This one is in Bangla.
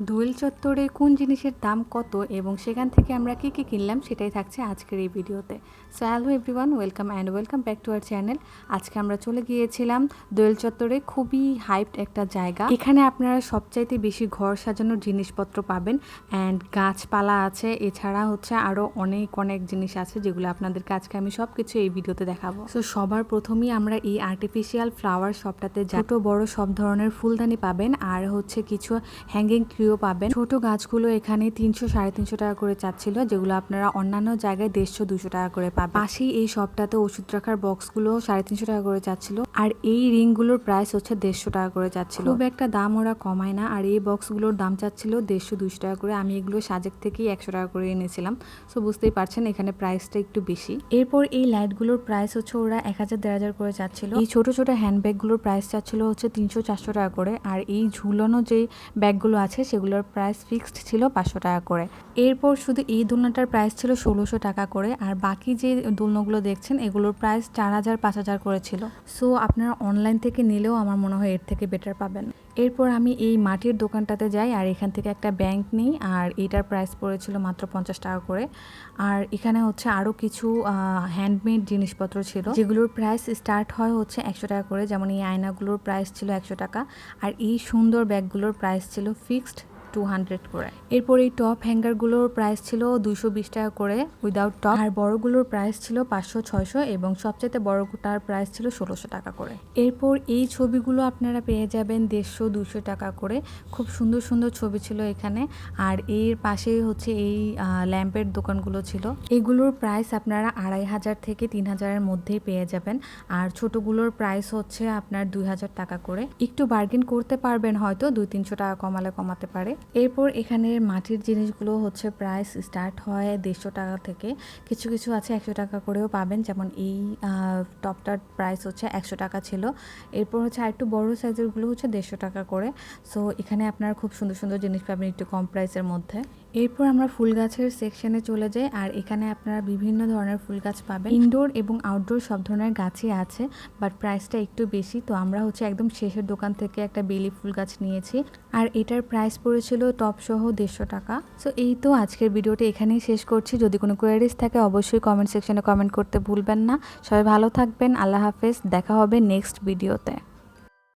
দোয়েল চত্বরে কোন জিনিসের দাম কত এবং সেখান থেকে আমরা কী কী কিনলাম সেটাই থাকছে আজকের এই ভিডিওতে। So hello everyone welcome and welcome back to our channel আজকে আমরা চলে গিয়েছিলাম দোয়েল চত্বরে, খুবই হাইপড একটা জায়গা। এখানে আপনারা সবচাইতে বেশি ঘর সাজানোর জিনিসপত্র পাবেন অ্যান্ড গাছপালা আছে। এছাড়া হচ্ছে আরও অনেক অনেক জিনিস আছে যেগুলো আপনাদেরকে আজকে আমি সব কিছু এই ভিডিওতে দেখাবো। সো সবার প্রথমেই আমরা এই আর্টিফিশিয়াল ফ্লাওয়ার শপটাতে ছোট, বড় সব ধরনের ফুলদানি পাবেন। আর হচ্ছে কিছু হ্যাঙ্গিং ট্রিও পাবেন। ছোট গাছগুলো এখানে তিনশো, সাড়ে তিনশো টাকা করে চাচ্ছিল, যেগুলো আপনারা অন্যান্য জায়গায় দেড়শো, দুশো টাকা করে পাবেন। পাশেই এই শপটাতে ওষুধ রাখার বক্সগুলো সাড়ে তিনশো টাকা করে চাচ্ছিল, আর এই রিংগুলোর প্রাইস হচ্ছে দেড়শো টাকা করে চাচ্ছিল। খুব একটা দাম ওরা কমায় না, আর এই বক্সগুলোর দাম চাচ্ছিল দেড়শো, দুশো টাকা করে। আমি এগুলো সাজেক থেকেই একশো টাকা করে এনেছিলাম সো বুঝতেই পারছেন এখানে প্রাইসটা একটু বেশি। এরপর এই লাইটগুলোর প্রাইস হচ্ছে ওরা এক হাজার, দেড় হাজার করে চাচ্ছিল। এই ছোট ছোট হ্যান্ডব্যাগগুলোর প্রাইস চাচ্ছিল হচ্ছে তিনশো, চারশো টাকা করে, আর এই ঝুলানো যে ব্যাগগুলো আছে সেগুলোর প্রাইস ফিক্সড ছিল পাঁচশো টাকা করে। এরপর শুধু এই দোলনাটার প্রাইস ছিল ষোলোশো টাকা করে আর বাকি যে দোলনাগুলো দেখছেন, এগুলোর প্রাইস চার হাজার, পাঁচ হাজার করে ছিল। সো আপনারা অনলাইন থেকে নিলেও আমার মনে হয় এর থেকে বেটার পাবেন। এরপর আমি এই মাটির দোকানটাতে যাই, আর এখান থেকে একটা ব্যাংক নিই, আর এটার প্রাইস পড়েছিল মাত্র পঞ্চাশ টাকা করে। আর এখানে হচ্ছে আরও কিছু হ্যান্ডমেড জিনিসপত্র ছিল, যেগুলোর প্রাইস স্টার্ট হয় হচ্ছে একশো টাকা করে। যেমন এই আয়নাগুলোর প্রাইস ছিল একশো টাকা, আর এই সুন্দর ব্যাগগুলোর প্রাইস ছিল ফিক্সড টু হান্ড্রেড করে। এরপর এই টপ হ্যাঙ্গারগুলোর প্রাইস ছিল দুইশো বিশ টাকা করে উইদাউট টপ আর বড়গুলোর প্রাইস ছিল পাঁচশো, ছয়শো এবং সবচেয়ে বড়টার প্রাইস ছিল ষোলোশো টাকা করে। এরপর এই ছবিগুলো আপনারা পেয়ে যাবেন দেড়শো দুশো টাকা করে। খুব সুন্দর সুন্দর ছবি ছিল এখানে। আর এর পাশে হচ্ছে এই ল্যাম্পের দোকানগুলো ছিল। এগুলোর প্রাইস আপনারা আড়াই হাজার থেকে তিন হাজারের মধ্যেই পেয়ে যাবেন। আর ছোটগুলোর প্রাইস হচ্ছে আপনার দুই হাজার টাকা করে। একটু বার্গেন করতে পারবেন হয়তো, দুই তিনশো টাকা কমালে কমাতে পারে। এরপর এখানের মাটির জিনিসগুলো হচ্ছে প্রাইস স্টার্ট হয় দেড়শো টাকা থেকে। কিছু কিছু আছে একশো টাকা করেও পাবেন, যেমন এই টপটার প্রাইস হচ্ছে একশো টাকা ছিল। এরপর হচ্ছে আর একটু বড়ো সাইজেরগুলো হচ্ছে দেড়শো টাকা করে। সো এখানে আপনারা খুব সুন্দর সুন্দর জিনিস পাবেন একটু কম প্রাইসের মধ্যে। এরপর আমরা ফুল গাছের সেকশনে চলে যাই, আর এখানে আপনারা বিভিন্ন ধরনের ফুল গাছ পাবেন। ইনডোর এবং আউটডোর সব ধরনের গাছই আছে বাট প্রাইসটা একটু বেশি। তো আমরা হচ্ছে একদম শেষের দোকান থেকে একটা বেলি ফুল গাছ নিয়েছি, আর এটার প্রাইস পড়েছিল টপ সহ দেড়শো টাকা। সো এই তো আজকের ভিডিওটা এখানেই শেষ করছি। যদি কোনো কোয়ারিজ থাকে, অবশ্যই কমেন্ট সেকশনে কমেন্ট করতে ভুলবেন না। সবাই ভালো থাকবেন, আল্লাহ হাফেজ, দেখা হবে নেক্সট ভিডিওতে